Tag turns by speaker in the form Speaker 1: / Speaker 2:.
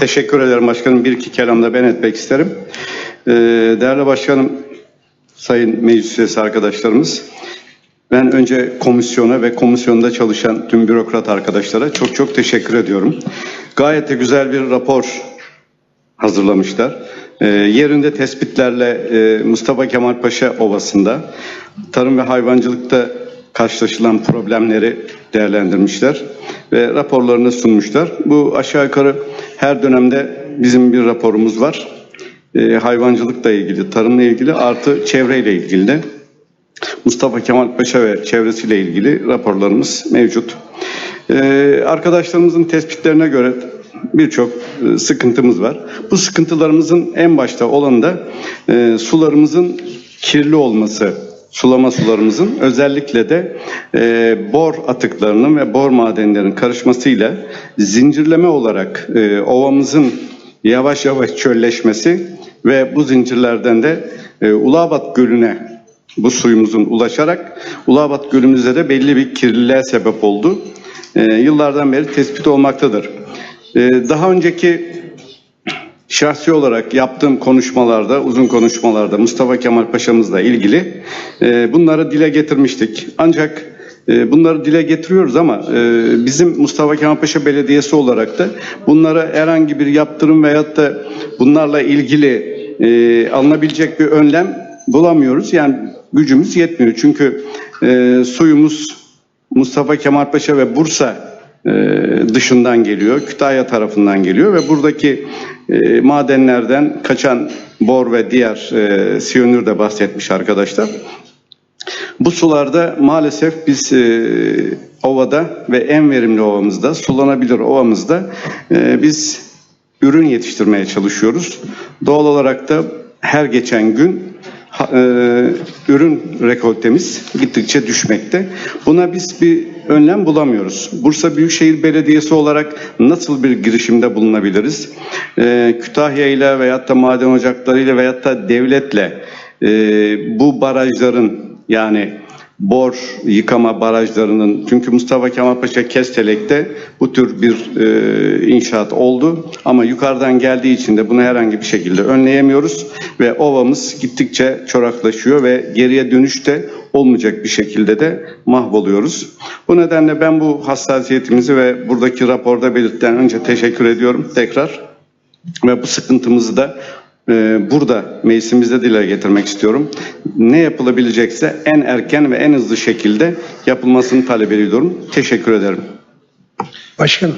Speaker 1: Teşekkür ederim başkanım. Bir iki kelam da ben etmek isterim. Ee, değerli başkanım, sayın meclis üyesi arkadaşlarımız. Ben önce komisyona ve komisyonda çalışan tüm bürokrat arkadaşlara çok çok teşekkür ediyorum. Gayet de güzel bir rapor hazırlamışlar. Ee, yerinde tespitlerle e, Mustafa Kemal Paşa Ovası'nda tarım ve hayvancılıkta karşılaşılan problemleri değerlendirmişler ve raporlarını sunmuşlar. Bu aşağı yukarı her dönemde bizim bir raporumuz var. Ee, hayvancılıkla ilgili, tarımla ilgili artı çevreyle ilgili de Mustafa Kemal Paşa ve çevresiyle ilgili raporlarımız mevcut. Ee, arkadaşlarımızın tespitlerine göre birçok e, sıkıntımız var. Bu sıkıntılarımızın en başta olanı da e, sularımızın kirli olması, sulama sularımızın özellikle de e, bor atıklarının ve bor madenlerinin karışmasıyla zincirleme olarak e, ovamızın yavaş yavaş çölleşmesi ve bu zincirlerden de e, Ulabat Gölü'ne bu suyumuzun ulaşarak Ulabat Gölü'müzde de belli bir kirliliğe sebep oldu. E, yıllardan beri tespit olmaktadır. E, daha önceki şahsi olarak yaptığım konuşmalarda, uzun konuşmalarda Mustafa Kemal Paşa'mızla ilgili e, bunları dile getirmiştik. Ancak e, bunları dile getiriyoruz ama e, bizim Mustafa Kemal Paşa Belediyesi olarak da bunlara herhangi bir yaptırım veyahut da bunlarla ilgili e, alınabilecek bir önlem bulamıyoruz. Yani gücümüz yetmiyor. Çünkü e, suyumuz Mustafa Kemal Paşa ve Bursa e, dışından geliyor, Kütahya tarafından geliyor ve buradaki e, madenlerden kaçan bor ve diğer e, siyonür de bahsetmiş arkadaşlar. Bu sularda maalesef biz e, ovada ve en verimli ovamızda, sulanabilir ovamızda e, biz ürün yetiştirmeye çalışıyoruz. Doğal olarak da her geçen gün e, ürün rekoltemiz gittikçe düşmekte. Buna biz bir önlem bulamıyoruz. Bursa Büyükşehir Belediyesi olarak nasıl bir girişimde bulunabiliriz? E, Kütahya ile veyahut da maden ocaklarıyla veyahut da devletle e, bu barajların yani bor yıkama barajlarının çünkü Mustafa Kemal Paşa Kestelek'te bu tür bir e, inşaat oldu ama yukarıdan geldiği için de bunu herhangi bir şekilde önleyemiyoruz ve ovamız gittikçe çoraklaşıyor ve geriye dönüşte olmayacak bir şekilde de mahvoluyoruz. Bu nedenle ben bu hassasiyetimizi ve buradaki raporda belirtilen önce teşekkür ediyorum tekrar ve bu sıkıntımızı da e, burada meclisimizde dile getirmek istiyorum. Ne yapılabilecekse en erken ve en hızlı şekilde yapılmasını talep ediyorum. Teşekkür ederim.
Speaker 2: Başkanım.